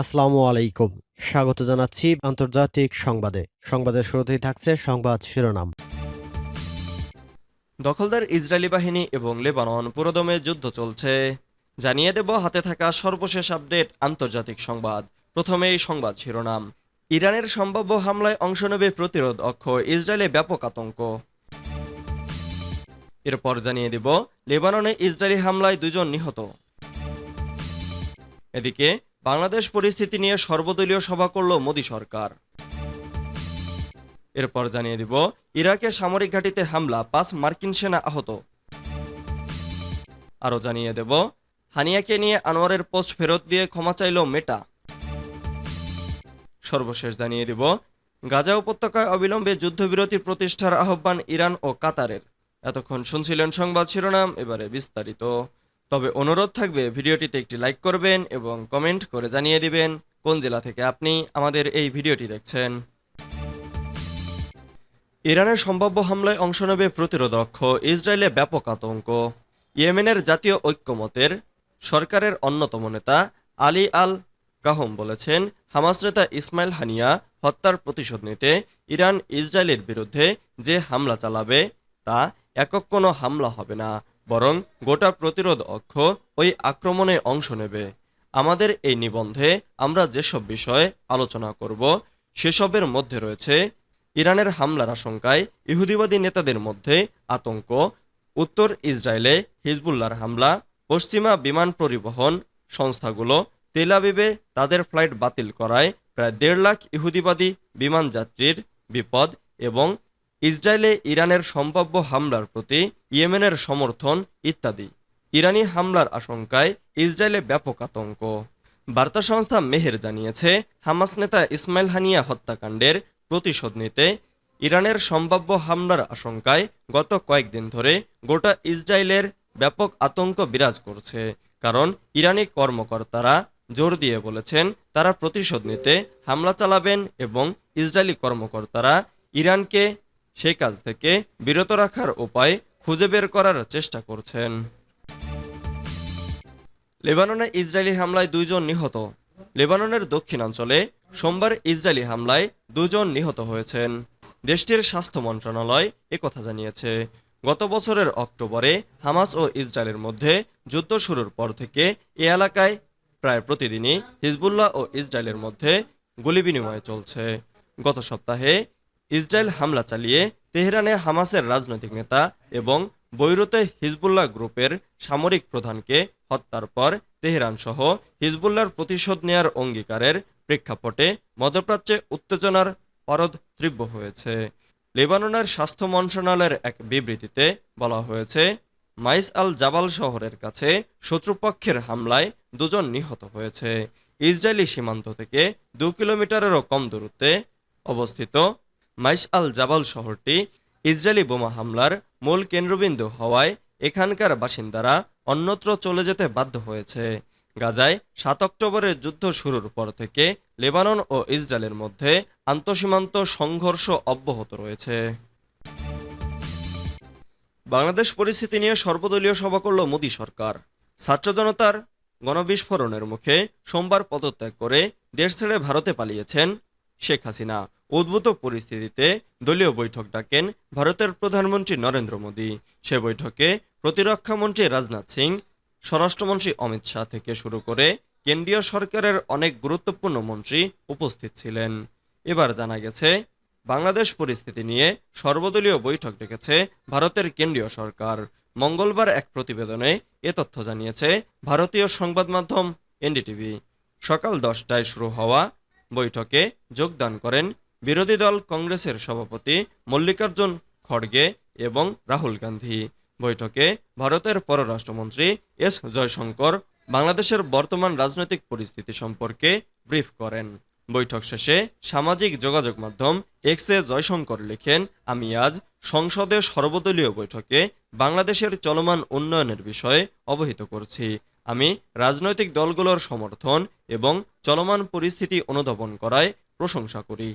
আসসালামু আলাইকুম। স্বাগত জানাচ্ছি আন্তর্জাতিক সংবাদে। সংবাদের শুরুতেই থাকছে সংবাদ শিরোনাম। দখলদার ইসরায়েলি বাহিনী এবং লেবানন পুরোদমে যুদ্ধ চলছে। জানিয়ে দেব হাতে থাকা সর্বশেষ আপডেট আন্তর্জাতিক সংবাদ। প্রথমে এই সংবাদ শিরোনাম। ইরানের সম্ভাব্য হামলায় অংশ নেবে প্রতিরোধ অক্ষ, ইসরায়েলে ব্যাপক আতঙ্ক। এরপর জানিয়ে দেব, লেবাননে ইসরায়েলি হামলায় দুজন নিহত। এদিকে বাংলাদেশ পরিস্থিতি নিয়ে সর্বদলীয় সভা করল মোদী সরকার। এরপর জানিয়ে দিব, ইরাকে সামরিক ঘাঁটিতে হামলা, পাঁচ মার্কিন সেনা আহত। আরও জানিয়ে দেব, হানিয়াকে নিয়ে আনোয়ারের পোস্ট ফেরত দিয়ে ক্ষমা চাইল মেটা। সর্বশেষ জানিয়ে দিব, গাজা উপত্যকায় অবিলম্বে যুদ্ধবিরতি প্রতিষ্ঠার আহ্বান ইরান ও কাতারের। এতক্ষণ শুনছিলেন সংবাদ শিরোনাম, এবারে বিস্তারিত। তবে অনুরোধ থাকবে ভিডিওটিতে একটি লাইক করবেন এবং কমেন্ট করে জানিয়ে দিবেন কোন জেলা থেকে আপনি আমাদের এই ভিডিওটি দেখছেন। ইরানের সম্ভাব্য হামলায় অংশ নেবে প্রতিরোধক্ষ ইসরায়েলে ব্যাপক আতঙ্ক। ইয়েমেনের জাতীয় ঐক্যমতের সরকারের অন্যতম নেতা আলী আল কাহম বলেছেন, হামাস নেতা ইসমাইল হানিয়া হত্যার প্রতিশোধ নিতে ইরান ইসরায়েলের বিরুদ্ধে যে হামলা চালাবে তা একক কোনো হামলা হবে না। বরং গোটা প্রতিরোধ অক্ষ ওই আক্রমণে অংশ নেবে। আমাদের এই নিবন্ধে আমরা যেসব বিষয়ে আলোচনা করব, সেসবের মধ্যে রয়েছে ইরানের হামলার আশঙ্কায় ইহুদিবাদী নেতাদের মধ্যে আতঙ্ক, উত্তর ইসরায়েলে হিজবুল্লার হামলা, পশ্চিমা বিমান পরিবহন সংস্থাগুলো তেল আবিবে তাদের ফ্লাইট বাতিল করায় প্রায় দেড় লাখ ইহুদিবাদী বিমান যাত্রীর বিপদ এবং ইসরায়েলে ইরানের সম্ভাব্য হামলার প্রতি ইয়েমেনের সমর্থন ইত্যাদি। ইরানি হামলার আশঙ্কায় ইসরায়েলে ব্যাপক আতঙ্ক। বার্তা সংস্থা মেহের জানিয়েছে, হামাস নেতা ইসমাইল হানিয়া হত্যাকাণ্ডের প্রতিশোধ নিতে ইরানের সম্ভাব্য হামলার আশঙ্কায় গত কয়েকদিন ধরে গোটা ইসরায়েলের ব্যাপক আতঙ্ক বিরাজ করছে। কারণ ইরানি কর্মকর্তারা জোর দিয়ে বলেছেন, তারা প্রতিশোধ নিতে হামলা চালাবেন এবং ইসরায়েলি কর্মকর্তারা ইরানকে সেই কাজ থেকে বিরত রাখার উপায় খুঁজে বের করার চেষ্টা করছেন। লেবাননে ইসরায়েলি হামলায় দুইজন নিহত। লেবাননের দক্ষিণাঞ্চলে সোমবার ইসরায়েলি হামলায় দুজন নিহত হয়েছেন। দেশটির স্বাস্থ্য মন্ত্রণালয় একথা জানিয়েছে। গত বছরের অক্টোবরে হামাস ও ইসরায়েলের মধ্যে যুদ্ধ শুরুর পর থেকে এ এলাকায় প্রায় প্রতিদিনই হিজবুল্লাহ ও ইসরায়েলের মধ্যে গুলি বিনিময় চলছে। গত সপ্তাহে ইসরায়েল হামলা চালিয়ে তেহরানে হামাসের রাজনৈতিক নেতা এবং বৈরুতে হিজবুল্লাহ গ্রুপের সামরিক প্রধানকে হত্যার পর তেহরান সহ হিজবুল্লাহর প্রতিশোধ নেয়ার অঙ্গীকারের প্রেক্ষাপটে মধ্যপ্রাচ্যে উত্তেজনার পারদ তীব্র হয়েছে। লেবাননের স্বাস্থ্য মন্ত্রণালয়ের এক বিবৃতিতে বলা হয়েছে, মাইস আল জাবাল শহরের কাছে শত্রুপক্ষের হামলায় দুজন নিহত হয়েছে। ইসরায়েলি সীমান্ত থেকে দু কিলোমিটারেরও কম দূরত্বে অবস্থিত মাইস আল জাবাল শহরটি ইসরায়েলি বোমা হামলার মূল কেন্দ্রবিন্দু হওয়ায় এখানকার বাসিন্দারা অন্যত্র চলে যেতে বাধ্য হয়েছে। গাজায় সাত অক্টোবরের যুদ্ধ শুরুর পর থেকে লেবানন ও ইসরায়েলের মধ্যে আন্তঃসীমান্ত সংঘর্ষ অব্যাহত রয়েছে। বাংলাদেশ পরিস্থিতি নিয়ে সর্বদলীয় সভা করল মোদী সরকার। ছাত্র জনতার গণবিস্ফোরণের মুখে সোমবার পদত্যাগ করে দেশ ছেড়ে ভারতে পালিয়েছেন শেখ হাসিনা উদ্ভূত পরিস্থিতিতে দলীয় বৈঠক ডাকেন ভারতের প্রধানমন্ত্রী নরেন্দ্র মোদী। সে বৈঠকে প্রতিরক্ষা মন্ত্রী রাজনাথ সিং, স্বরাষ্ট্রমন্ত্রী অমিত শাহ থেকে শুরু করে কেন্দ্রীয় সরকারের অনেক গুরুত্বপূর্ণ মন্ত্রী উপস্থিত ছিলেন। এবার জানা গেছে, বাংলাদেশ পরিস্থিতি নিয়ে সর্বদলীয় বৈঠক ডেকেছে ভারতের কেন্দ্রীয় সরকার। মঙ্গলবার এক প্রতিবেদনে এ তথ্য জানিয়েছে, ভারতীয় সংবাদ মাধ্যম এনডিটিভি। সকাল দশটায় শুরু হওয়া বৈঠকে যোগদান করেন বিরোধী দল কংগ্রেসের সভাপতি মল্লিকার্জুন খড়গে এবং রাহুল গান্ধী। বৈঠকে ভারতের পররাষ্ট্রমন্ত্রী এস জয়শঙ্কর বাংলাদেশের বর্তমান রাজনৈতিক পরিস্থিতি সম্পর্কে ব্রিফ করেন। বৈঠক শেষে সামাজিক যোগাযোগ মাধ্যম এক্সে জয়শঙ্কর লেখেন, আমি আজ সংসদে সর্বদলীয় বৈঠকে বাংলাদেশের চলমান উন্নয়নের বিষয়ে অবহিত করছি। আমি রাজনৈতিক দলগুলোর সমর্থন এবং চলমান পরিস্থিতি অনুধাবন করায় প্রশংসা করি।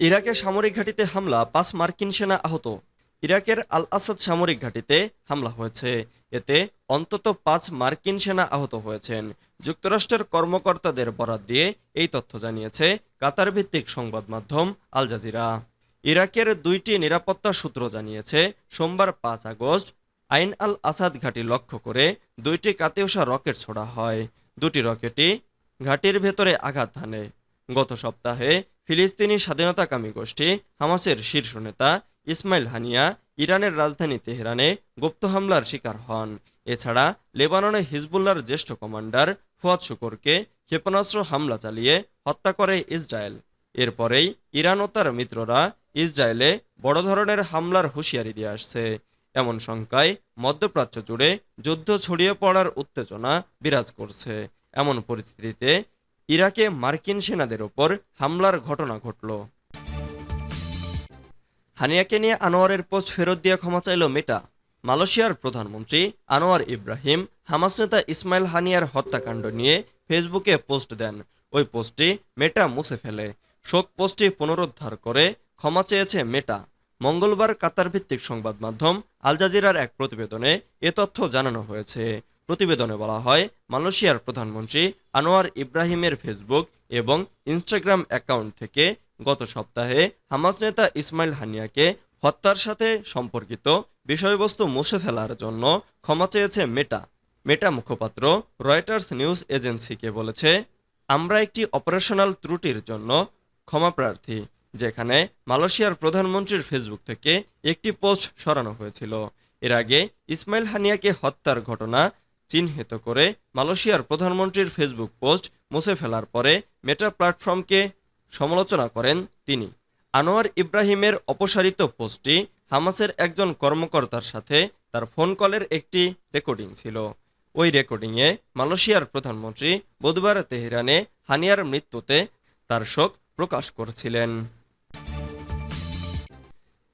ইরাকে সামরিক ঘাঁটিতে হামলা, পাঁচ মার্কিন সেনা আহত। ইরাকের আল আসাদ সামরিক ঘাঁটিতে হামলা হয়েছে। এতে অন্তত পাঁচ মার্কিন সেনা আহত হয়েছেন। যুক্তরাষ্ট্রের কর্মকর্তাদের বরাত দিয়ে এই তথ্য জানিয়েছে কাতার ভিত্তিক সংবাদ মাধ্যম আল জাজিরা। ইরাকের দুইটি নিরাপত্তা সূত্র জানিয়েছে, সোমবার পাঁচ আগস্ট আইন আল আসাদ ঘাঁটি লক্ষ্য করে দুইটি কাতেউসা রকেট ছোড়া হয়। দুটি রকেটই ঘাঁটির ভেতরে আঘাত হানে। গত সপ্তাহে ফিলিস্তিনি স্বাধীনতাকামী গোষ্ঠী হামাসের শীর্ষ নেতা ইসমাইল হানিয়া ইরানের রাজধানী তেহরানে গুপ্ত হামলার শিকার হন। এছাড়া লেবাননে হিজবুল্লার জ্যেষ্ঠ কমান্ডার ফুয়াদ শুকরকে ক্ষেপণাস্ত্র হামলা চালিয়ে হত্যা করে ইসরায়েল। এরপরেই ইরান ও তার মিত্ররা ইসরায়েলে বড় ধরনের হামলার হুঁশিয়ারি দিয়ে আসছে। এমন শঙ্কায় মধ্যপ্রাচ্য জুড়ে যুদ্ধ ছড়িয়ে পড়ার উত্তেজনা বিরাজ করছে। এমন পরিস্থিতিতে ইরাকে মার্কিন সেনাদের ওপর হামলার ঘটনা ঘটল। হানিয়াকে নিয়ে আনোয়ারের পোস্ট ফেরত দিয়ে ক্ষমা চাইল মেটা। মালয়েশিয়ার প্রধানমন্ত্রী আনোয়ার ইব্রাহিম হামাস নেতা ইসমাইল হানিয়ার হত্যাকাণ্ড নিয়ে ফেসবুকে পোস্ট দেন। ওই পোস্টটি মেটা মুছে ফেলে। শোক পোস্টটি পুনরুদ্ধার করে ক্ষমা চেয়েছে মেটা। মঙ্গলবার কাতার ভিত্তিক সংবাদ মাধ্যম আল জাজিরার এক প্রতিবেদনে এ তথ্য জানানো হয়েছে। প্রতিবেদনে বলা হয়, মালয়েশিয়ার প্রধানমন্ত্রী আনোয়ার ইব্রাহিমের ফেসবুক এবং ইনস্টাগ্রাম অ্যাকাউন্ট থেকে গত সপ্তাহে হামাস নেতা ইসমাইল হানিয়াকে হত্যার সাথে সম্পর্কিত বিষয়বস্তু মুছে ফেলার জন্য ক্ষমা চেয়েছে মেটা। মেটা মুখপাত্র রয়টার্স নিউজ এজেন্সিকে বলেছে, আমরা একটি অপারেশনাল ত্রুটির জন্য ক্ষমা প্রার্থী। যেখানে মালয়েশিয়ার প্রধানমন্ত্রীর ফেসবুক থেকে একটি পোস্ট সরানো হয়েছিল। এর আগে ইসমাইল হানিয়াকে হত্যার ঘটনা চিহ্নিত করে মালয়েশিয়ার প্রধানমন্ত্রীর ফেসবুক পোস্ট মুছে ফেলার পরে মেটা প্ল্যাটফর্মকে সমালোচনা করেন তিনি। আনোয়ার ইব্রাহিমের অপসারিত পোস্টটি হামাসের একজন কর্মকর্তার সাথে তার ফোন কলের একটি রেকর্ডিং ছিল। ওই রেকর্ডিংয়ে মালয়েশিয়ার প্রধানমন্ত্রী বুধবার তেহরানে হানিয়ার মৃত্যুতে তার শোক প্রকাশ করছিলেন।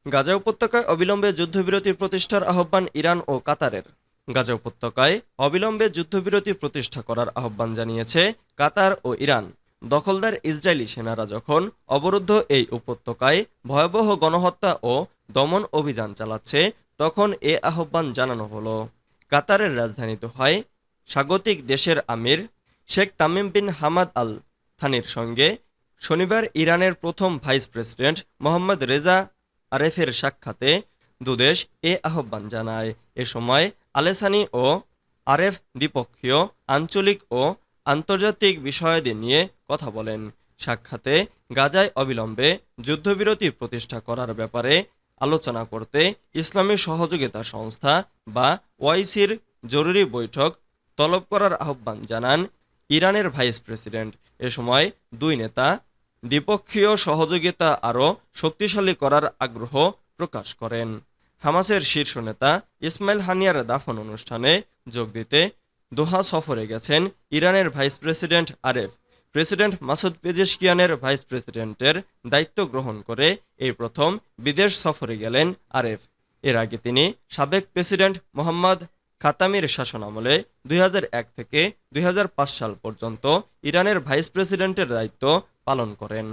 গাজা উপত্যকায় অবিলম্বে যুদ্ধবিরতি প্রতিষ্ঠার আহ্বান ইরান ও কাতারের। গাজা উপত্যকায় অবিলম্বে যুদ্ধবিরতি প্রতিষ্ঠা করার আহ্বান জানিয়েছে কাতার ও ইরান। দখলদার ইসরায়েলি সেনারা যখন অবরুদ্ধ এই উপত্যকায় ভয়াবহ গণহত্যা ও দমন অভিযান চালাচ্ছে, তখন এ আহ্বান জানানো হলো। কাতারের রাজধানী দোহায় স্বাগতিক দেশের আমির Sheikh Tamim bin Hamad al থানির সঙ্গে শনিবার ইরানের প্রথম ভাইস প্রেসিডেন্ট মোহাম্মদ রেজা আরেফের সাক্ষাতে দুদেশ এ আহ্বান জানায়। এ সময় আলেসানি ও আরেফ দ্বিপক্ষীয় আঞ্চলিক ও আন্তর্জাতিক বিষয়াদি নিয়ে কথা বলেন। সাক্ষাতে গাজায় অবিলম্বে যুদ্ধবিরতি প্রতিষ্ঠা করার ব্যাপারে আলোচনা করতে ইসলামী সহযোগিতা সংস্থা বা ওয়াইসির জরুরি বৈঠক তলব করার আহ্বান জানান ইরানের ভাইস প্রেসিডেন্ট। এ সময় দুই নেতা দ্বিপক্ষীয় সহযোগিতা আরও শক্তিশালী করার আগ্রহ প্রকাশ করেন। হামাসের শীর্ষ নেতা ইসমাইল হানিয়ার দাফন অনুষ্ঠানে যোগ দিতে দোহা সফরে গেছেন ইরানের vice president Aref. President Masoud পেজেশকিয়ানের vice প্রেসিডেন্টের দায়িত্ব গ্রহণ করে এই প্রথম বিদেশ সফরে গেলেন আরেফ। এর আগে তিনি সাবেক প্রেসিডেন্ট মোহাম্মদ খাতামির শাসনামলে দুই হাজার এক থেকে দুই হাজার পাঁচ সাল পর্যন্ত ইরানের ভাইস প্রেসিডেন্টের দায়িত্ব পালন করেন।